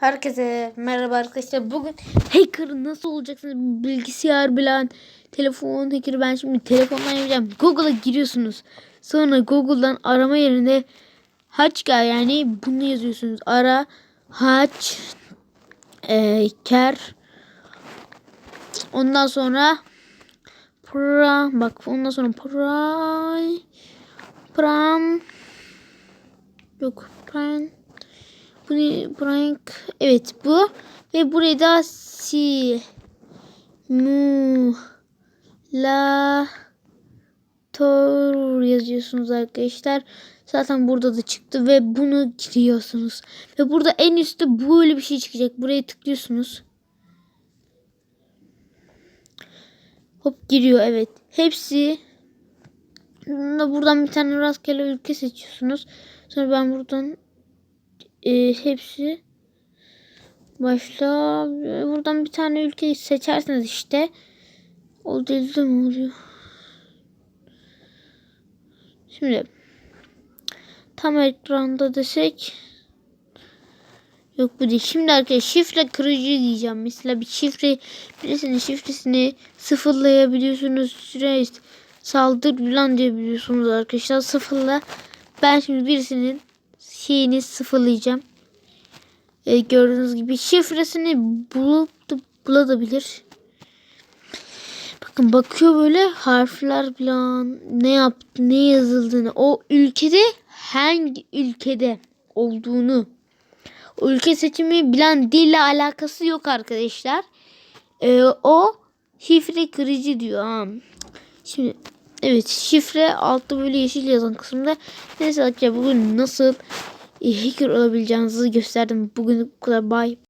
Herkese merhaba arkadaşlar. Bugün hacker nasıl olacaksınız? Bilgisayar bilen, telefon hacker ben şimdi telefondan yapacağım. Google'a giriyorsunuz. Sonra Google'dan arama yerine hacker yani bunu yazıyorsunuz. Ara haç e, ker ondan sonra pra bak ondan sonra pray pram yok ne? Prank. Evet bu. Ve buraya da si mu la tor yazıyorsunuz arkadaşlar. Zaten burada da çıktı ve bunu giriyorsunuz. Ve burada en üstte böyle bir şey çıkacak. Buraya tıklıyorsunuz. Hop giriyor evet. Hepsi buradan bir tane rastgele ülke seçiyorsunuz. Sonra ben buradan e, hepsi başla buradan bir tane ülkeyi seçerseniz işte o dilde mi oluyor? Şimdi tam ekranda desek yok bu değil. Şimdi arkadaşlar şifre kırıcı diyeceğim. Mesela bir şifre birisinin şifresini sıfırlayabiliyorsunuz. Süre saldır falan diyebiliyorsunuz arkadaşlar. Sıfırla. Ben şimdi birisinin şeyini sıfırlayacağım. Ee, gördüğünüz gibi şifresini bulup da bulabilir. Bakın bakıyor böyle harfler falan ne yaptı ne yazıldığını o ülkede hangi ülkede olduğunu o ülke seçimi bilen dille alakası yok arkadaşlar. Ee, o şifre kırıcı diyor. Ha. Şimdi evet şifre altta böyle yeşil yazan kısımda neyse arkadaşlar bugün nasıl hacker olabileceğinizi gösterdim. Bugün bu kadar. Bye.